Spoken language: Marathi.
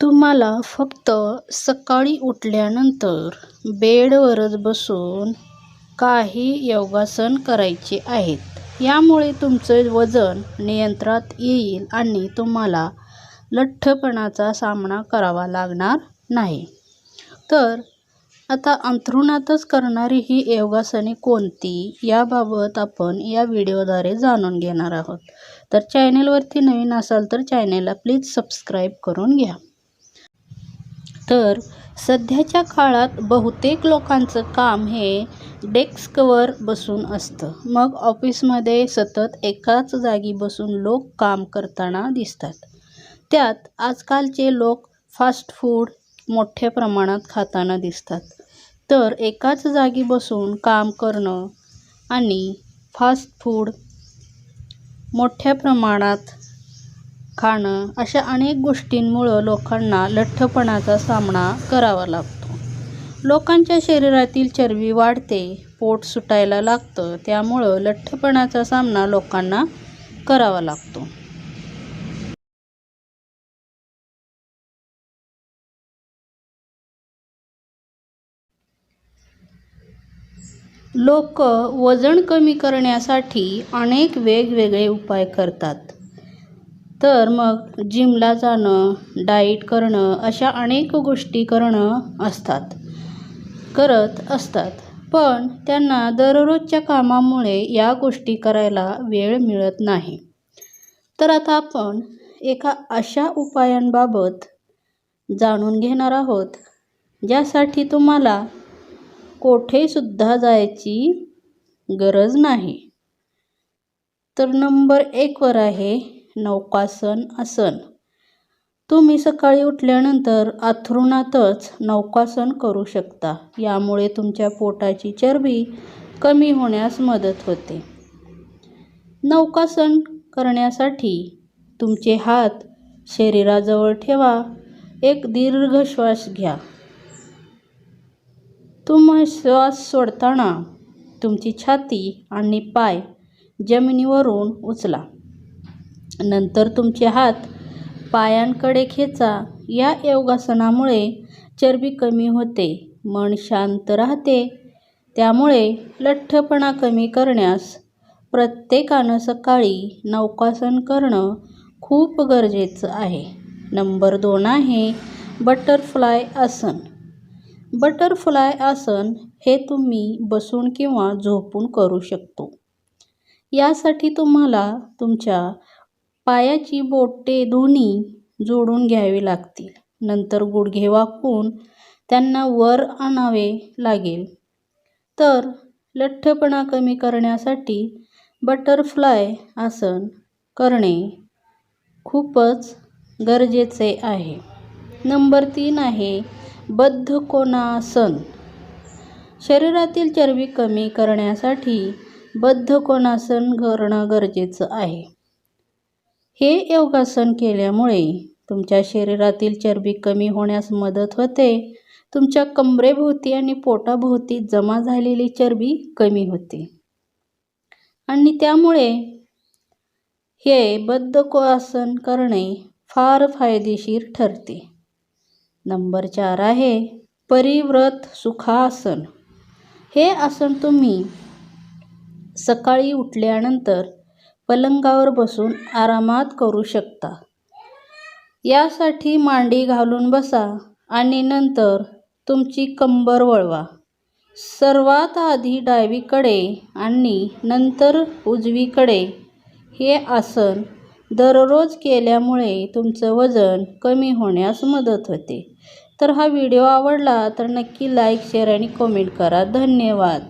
तुम्हाला फक्त सकाळी उठल्यानंतर बेडवरच बसून काही योगासन करायचे आहेत. यामुळे तुमचं वजन नियंत्रणात येईल आणि तुम्हाला लठ्ठपणाचा सामना करावा लागणार नाही. तर आता अंथरुणातच करणारी ही योगासने कोणती याबाबत आपण या व्हिडिओद्वारे जाणून घेणार आहोत. तर चॅनेलवरती नवीन असाल तर चॅनेलला प्लीज सबस्क्राईब करून घ्या. तर सध्याच्या काळात बहुतेक लोकांचं काम हे डेस्कवर बसून असतं. मग ऑफिसमध्ये सतत एकाच जागी बसून लोक काम करताना दिसतात. त्यात आजकालचे लोक फास्ट फूड मोठ्या प्रमाणात खाताना दिसतात. तर एकाच जागी बसून काम करणं आणि फास्ट फूड मोठ्या प्रमाणात खाणं अशा अनेक गोष्टींमुळं लोकांना लठ्ठपणाचा सामना करावा लागतो. लोकांच्या शरीरातील चरबी वाढते पोट सुटायला लागतं त्यामुळं लठ्ठपणाचा सामना लोकांना करावा लागतो. लोक वजन कमी करण्यासाठी अनेक वेगवेगळे उपाय करतात. तर मग जिमला जाणं डाईट करणं अशा अनेक गोष्टी करणं असतात करत असतात. पण त्यांना दररोजच्या कामामुळे या गोष्टी करायला वेळ मिळत नाही. तर आता आपण एका अशा उपायांबाबत जाणून घेणार आहोत ज्यासाठी तुम्हाला कोठेसुद्धा जायची गरज नाही. तर नंबर एकवर आहे नौकासन आसन तुम्ही सकाळी उठल्यानंतर अथरुणातच नौकासन करू शकता. यामुळे तुमच्या पोटाची चरबी कमी होण्यास मदत होते. नौकासन करण्यासाठी तुमचे हात शरीराजवळ ठेवा. एक दीर्घ श्वास घ्या. तुम्ही श्वास सोडताना तुमची छाती आणि पाय जमिनीवरून उचला. नंतर तुमचे हात पायांकडे खेचा. या योगासनामुळे चरबी कमी होते मन शांत राहते. त्यामुळे लठ्ठपणा कमी करण्यास प्रत्येकानं सकाळी नौकासन करणं खूप गरजेचं आहे. नंबर दोन आहे बटरफ्लाय आसन. बटरफ्लाय आसन हे तुम्ही बसून किंवा झोपून करू शकतो. यासाठी तुम्हाला तुमच्या पायाची बोटे दोन्ही जोडून घ्यावी लागतील. नंतर गुडघे वाकवून त्यांना वर आणावे लागेल. तर लठ्ठपणा कमी करण्यासाठी बटरफ्लाय आसन करणे खूपच गरजेचे आहे. नंबर तीन आहे बद्धकोनासन. शरीरातील चरबी कमी करण्यासाठी बद्धकोनासन करणं गरजेचं आहे. हे योगासन केल्यामुळे तुमच्या शरीरातील चरबी कमी होण्यास मदत होते. तुमच्या कमरेभोवती आणि पोटाभोवती जमा झालेली चरबी कमी होते. आणि त्यामुळे हे बद्धकोआसन करणे फार फायदेशीर ठरते. नंबर चार आहे परिव्रत सुखासन. हे आसन तुम्ही सकाळी उठल्यानंतर पलंगावर बसून आरामात करू शकता. यासाठी मांडी घालून बसा आणि नंतर तुमची कंबर वळवा. सर्वात आधी डावीकडे आणि नंतर उजवीकडे. हे आसन दररोज केल्यामुळे तुमचं वजन कमी होण्यास मदत होते. तर हा व्हिडिओ आवडला तर नक्की लाईक शेअर आणि कमेंट करा. धन्यवाद.